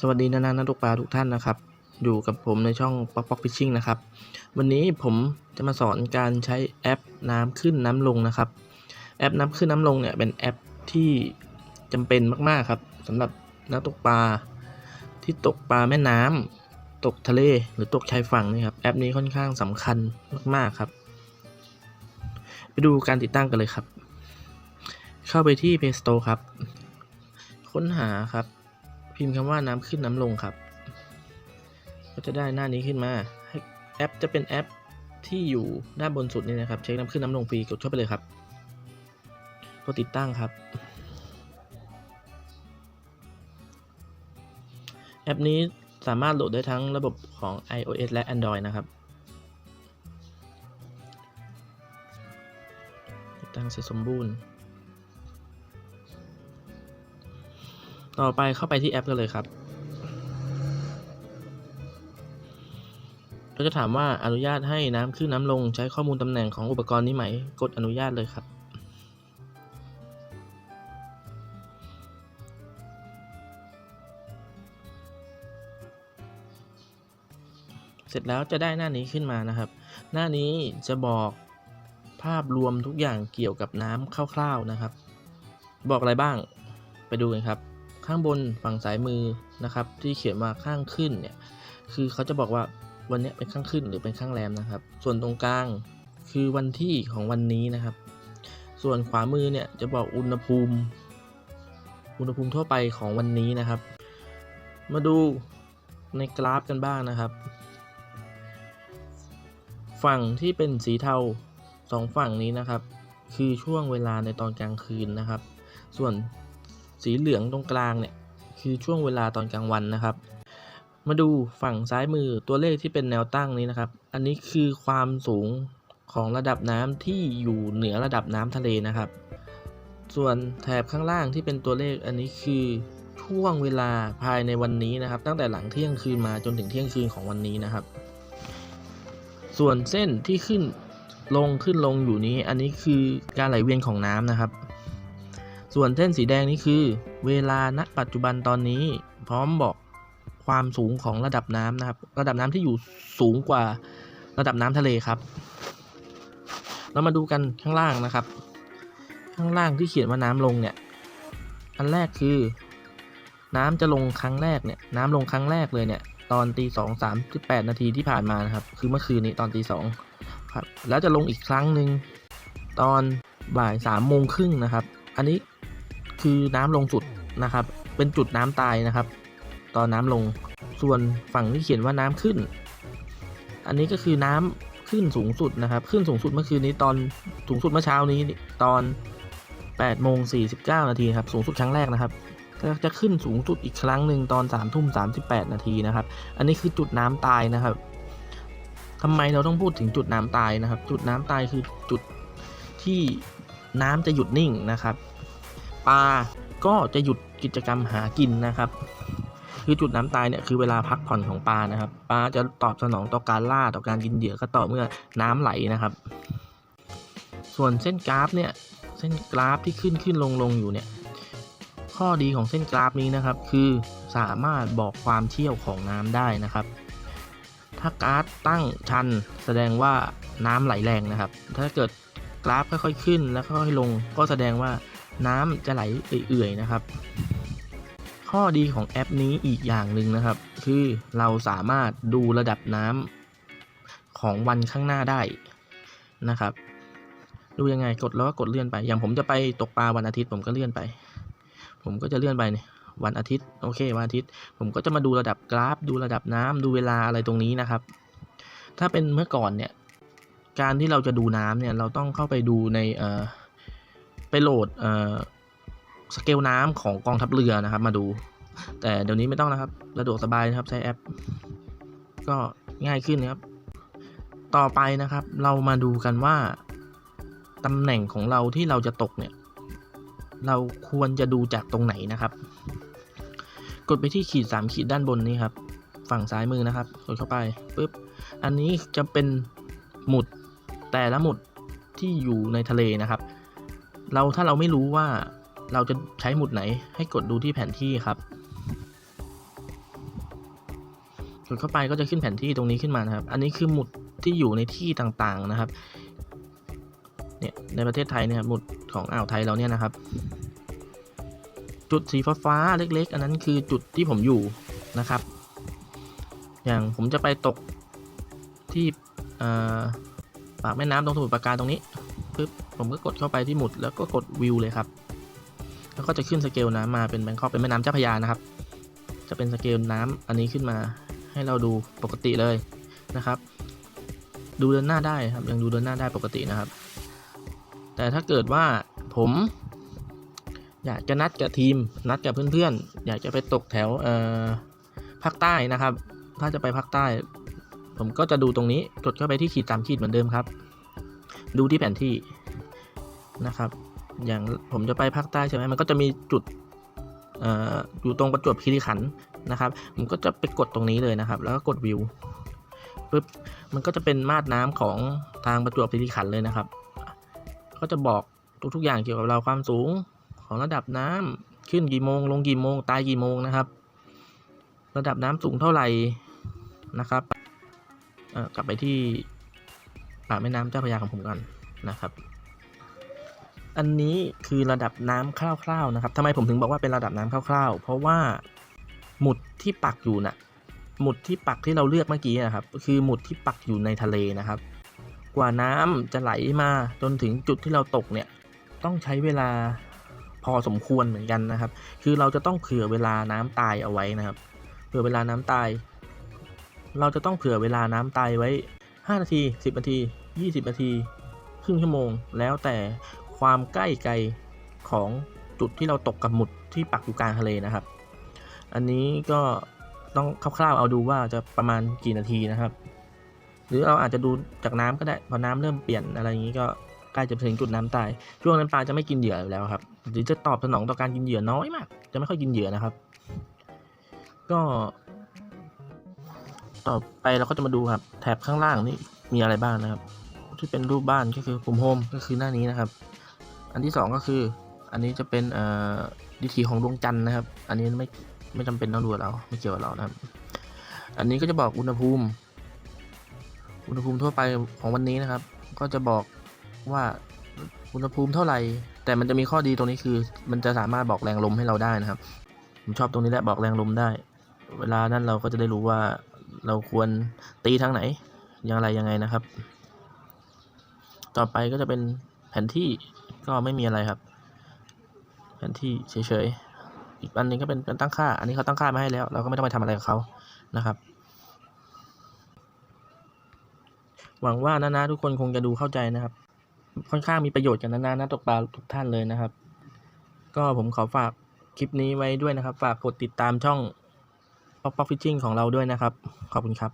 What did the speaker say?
สวัสดีนานานักตกปลาทุกท่านนะครับ อยู่กับผมในช่องป๊อกป๊อกฟิชชิงนะครับ วันนี้ผมจะมาสอนการใช้แอปน้ำขึ้นน้ำลงนะครับ แอปน้ำขึ้นน้ำลงเนี่ยเป็นแอปที่จำเป็นมากๆครับสำหรับนักตกปลาที่ตกปลาแม่น้ำตกทะเลหรือตกชายฝั่งนี่ครับแอปนี้ค่อนข้างสำคัญมากๆครับ ไปดูการติดตั้งกันเลยครับ เข้าไปที่ Play Store ครับ ค้นหาครับ พิมพ์คำว่าน้ำขึ้นน้ำลงครับ ก็จะได้หน้านี้ขึ้นมาแอปจะเป็นแอปที่อยู่ด้านบนสุดนี่นะครับ เช็คน้ำขึ้นน้ำลงฟรีกดเข้าไปเลยครับกดติดตั้งครับ แอปนี้สามารถโหลดได้ทั้งระบบของ iOS และ Android นะครับ ติดตั้งเสร็จสมบูรณ์ ต่อไปเข้าไปที่แอปกันเลยครับก็จะถามว่าอนุญาตให้น้ำขึ้นน้ำลงใช้ข้อมูลตำแหน่งของอุปกรณ์นี้ไหม กดอนุญาตเลยครับ เสร็จแล้วจะได้หน้านี้ขึ้นมานะครับ หน้านี้จะบอกภาพรวมทุกอย่างเกี่ยวกับน้ำคร่าวๆนะครับ บอกอะไรบ้างไปดูกันครับ ข้างบนฝั่งซ้ายมือนะครับ ที่เขียนว่าข้างขึ้นเนี่ยคือเขาจะบอกว่าวันนี้เป็นข้างขึ้นหรือเป็นข้างแรมนะครับ ส่วนตรงกลางคือวันที่ของวันนี้นะครับ ส่วนขวามือเนี่ยจะบอกอุณหภูมิ อุณหภูมิทั่วไปของวันนี้นะครับ มาดูในกราฟกันบ้างนะครับ ฝั่งที่เป็นสีเทาสองฝั่งนี้นะครับ คือช่วงเวลาในตอนกลางคืนนะครับ ส่วน สีเหลืองตรงกลางเนี่ยคือช่วงเวลาตอนกลางวันนะครับ มาดูฝั่งซ้ายมือตัวเลขที่เป็นแนวตั้งนี้นะครับ อันนี้คือความสูงของระดับน้ำที่อยู่เหนือระดับน้ำทะเลนะครับ ส่วนแถบข้างล่างที่เป็นตัวเลขอันนี้คือช่วงเวลาภายในวันนี้นะครับ ตั้งแต่หลังเที่ยงคืนมาจนถึงเที่ยงคืนของวันนี้นะครับ ส่วนเส้นที่ขึ้นลงขึ้นลงอยู่นี้ อันนี้คือการไหลเวียนของน้ำนะครับ ส่วนเส้นสีแดงนี้คือ เวลาณปัจจุบันตอนนี้ พร้อมบอกความสูงของระดับน้ำนะครับ ระดับน้ำที่อยู่สูงกว่าระดับน้ำทะเลครับ เรามาดูกันข้างล่างนะครับ ข้างล่างที่เขียนว่าน้ำลงเนี่ย อันแรกคือ น้ำจะลงครั้งแรกเนี่ย น้ำลงครั้งแรกเลยเนี่ย ตอนตีสองสามสิบแปดนาทีที่ผ่านมานะครับ คือเมื่อคืนนี้ตอนตีสองครับ แล้วจะลงอีกครั้งหนึ่งตอนบ่ายสามโมงครึ่งนะครับ อันนี้ คือน้ำลงสุดนะครับ เป็นจุดน้ำตายนะครับ ตอนน้ำลงส่วนฝั่งที่เขียนว่าน้ำขึ้น อันนี้ก็คือน้ำขึ้นสูงสุดนะครับ ขึ้นสูงสุดเมื่อคืนนี้ตอนสูงสุดเมื่อเช้านี้ตอน8โมง49 นาทีครับ สูงสุดครั้งแรกนะครับก็จะขึ้นสูงสุดอีกครั้งหนึ่งตอน3ทุ่ม38 นาทีนะครับ อันนี้คือจุดน้ำตายนะครับทำไมเราต้องพูดถึงจุดน้ำตายนะครับ จุดน้ำตายคือจุดที่น้ำจะหยุดนิ่งนะครับ ปลาก็จะหยุดกิจกรรมหากินนะครับคือจุดน้ำตายเนี่ยคือเวลาพักผ่อนของปลานะครับปลาจะตอบสนองต่อการล่าต่อการกินเหยื่อก็ต่อเมื่อน้ำไหลนะครับ ส่วนเส้นกราฟเนี่ยเส้นกราฟที่ขึ้นขึ้นลงลงอยู่เนี่ยข้อดีของเส้นกราฟนี้นะครับ คือสามารถบอกความเชี่ยวของน้ำได้นะครับ ถ้ากราฟตั้งชันแสดงว่าน้ำไหลแรงนะครับ ถ้าเกิดกราฟค่อยๆขึ้นแล้วค่อยๆลง ก็แสดงว่า น้ำจะไหลเอื่อยๆนะครับ ข้อดีของแอปนี้อีกอย่างหนึ่งนะครับ คือเราสามารถดูระดับน้ำของวันข้างหน้าได้นะครับ ดูยังไงกดแล้วก็กดเลื่อนไป อย่างผมจะไปตกปลาวันอาทิตย์ผมก็เลื่อนไป ผมก็จะเลื่อนไปเนี่ยวันอาทิตย์โอเควันอาทิตย์ ผมก็จะมาดูระดับกราฟ ดูระดับน้ำดูเวลาอะไรตรงนี้นะครับ ถ้าเป็นเมื่อก่อนเนี่ยการที่เราจะดูน้ำเนี่ยเราต้องเข้าไปดูในเอ่อ ไปโหลดเอ่อสเกลน้ำของกองทัพเรือนะครับ มาดู แต่เดี๋ยวนี้ไม่ต้องนะครับสะดวกสบายนะครับใช้แอป ก็ง่ายขึ้นนะครับ ต่อไปนะครับ เรามาดูกันว่าตำแหน่งของเราที่เราจะตกเนี่ย เราควรจะดูจากตรงไหนนะครับ กดไปที่ขีด 3 ขีดด้านบนนี้ครับ ฝั่งซ้ายมือนะครับ กดเข้าไปปุ๊บอันนี้จะเป็นหมุดแต่ละหมุดที่อยู่ในทะเลนะครับ เราถ้าเราไม่รู้ว่าเราจะใช้หมุดไหนให้กดดูที่แผนที่ครับ กดเข้าไปก็จะขึ้นแผนที่ตรงนี้ขึ้นมานะครับ อันนี้คือหมุดที่อยู่ในที่ต่างๆนะครับ เนี่ยในประเทศไทยเนี่ยหมุดของอ่าวไทยเราเนี่ยนะครับ จุดสีฟ้าๆเล็ก ๆ อันนั้นคือจุดที่ผมอยู่นะครับ อย่างผมจะไปตกที่ปากแม่น้ำตรงสมุทรปราการตรงนี้ ปึ๊บผมก็กดเข้าไปที่หมุดแล้วก็กดวิวเลยครับ แล้วก็จะขึ้นสเกลน้ำมาเป็นแบงคอกเป็นแม่น้ำเจ้าพระยานะครับ จะเป็นสเกลน้ำอันนี้ขึ้นมาให้เราดูปกติเลยนะครับ ดูเดินหน้าได้ครับยังดูเดินหน้าได้ปกตินะครับ แต่ถ้าเกิดว่าผมอยากจะนัดกับทีมนัดกับเพื่อนๆ อยากจะไปตกแถวภาคใต้นะครับ ถ้าจะไปภาคใต้ ผมก็จะดูตรงนี้กดเข้าไปที่ขีดตามขีดเหมือนเดิมครับ ดูที่แผนที่นะครับ อย่างผมจะไปภาคใต้ใช่ไหมมันก็จะมีจุดออยู่ตรงประจวบคีรีขันธ์นะครับผมก็จะไปกดตรงนี้เลยนะครับ แล้วก็กดวิวปุ๊บมันก็จะเป็นมาดน้ำของทางประจวบคีรีขันธ์เลยนะครับ ก็จะบอกทุกๆอย่างเกี่ยวกับเราความสูงของระดับน้ำขึ้นกี่โมง ลงกี่โมง ตายกี่โมงนะครับ ระดับน้ำสูงเท่าไหร่นะครับกลับไปที่ แม่น้ำเจ้าพระยาของผมก่อนนะครับ อันนี้คือระดับน้ำคร่าวๆนะครับทำไมผมถึงบอกว่าเป็นระดับน้ำคร่าวๆ เพราะว่าหมุดที่ปักอยู่น่ะหมุดที่ปักที่เราเลือกเมื่อกี้นะครับ คือหมุดที่ปักอยู่ในทะเลนะครับ กว่าน้ำจะไหลมาจนถึงจุดที่เราตกเนี่ย ต้องใช้เวลาพอสมควรเหมือนกันนะครับ คือเราจะต้องเผื่อเวลาน้ำตายเอาไว้นะครับ เผื่อเวลาน้ำตาย เราจะต้องเผื่อเวลาน้ำตายไว้ 5 นาที 10 นาที 20 นาที ครึ่งชั่วโมง แล้วแต่ความใกล้ไกลของจุดที่เราตกกับหมุดที่ปักอยู่กลางทะเลนะครับ อันนี้ก็ต้องคร่าวๆเอาดูว่าจะประมาณกี่นาทีนะครับ หรือเราอาจจะดูจากน้ำก็ได้พอน้ำเริ่มเปลี่ยนอะไรอย่างนี้ก็ใกล้จะถึงจุดน้ำตาย ช่วงนั้นปลาจะไม่กินเหยื่อแล้วครับ หรือจะตอบสนองต่อการกินเหยื่อน้อยมาก จะไม่ค่อยกินเหยื่อนะครับ ก็ ต่อไปเราก็จะมาดูครับแถบข้างล่างนี่มีอะไรบ้างนะครับ ที่เป็นรูปบ้านก็คือปุ่มโฮมก็คือหน้านี้นะครับ อันที่สองก็คือ อันนี้จะเป็นดิถีของดวงจันทร์นะครับ อันนี้ไม่ไม่จำเป็นต้องดูเราไม่เกี่ยวกับเรานะครับ อันนี้ก็จะบอกอุณหภูมิ อุณหภูมิทั่วไปของวันนี้นะครับ ก็จะบอกว่าอุณหภูมิเท่าไหร่ แต่มันจะมีข้อดีตรงนี้คือ มันจะสามารถบอกแรงลมให้เราได้นะครับ ผมชอบตรงนี้แหละบอกแรงลมได้ เวลานั้นเราก็จะได้รู้ว่า เราควรตีทางไหน อย่างไรยังไงนะครับ ต่อไปก็จะเป็นแผนที่ก็ไม่มีอะไรครับ แผนที่เฉยๆ อีกอันนึงก็เป็นเป็นตั้งค่า อันนี้เขาตั้งค่ามาให้แล้ว เราก็ไม่ต้องไปทำอะไรกับเขานะครับ หวังว่านานาทุกคนคงจะดูเข้าใจนะครับ ค่อนข้างมีประโยชน์กับนานานักตกปลาทุกท่านเลยนะครับ ก็ผมขอฝากคลิปนี้ไว้ด้วยนะครับ ฝากกดติดตามช่อง ป๊อกป๊อกฟิชชิ่งของเราด้วยนะครับ ขอบคุณครับ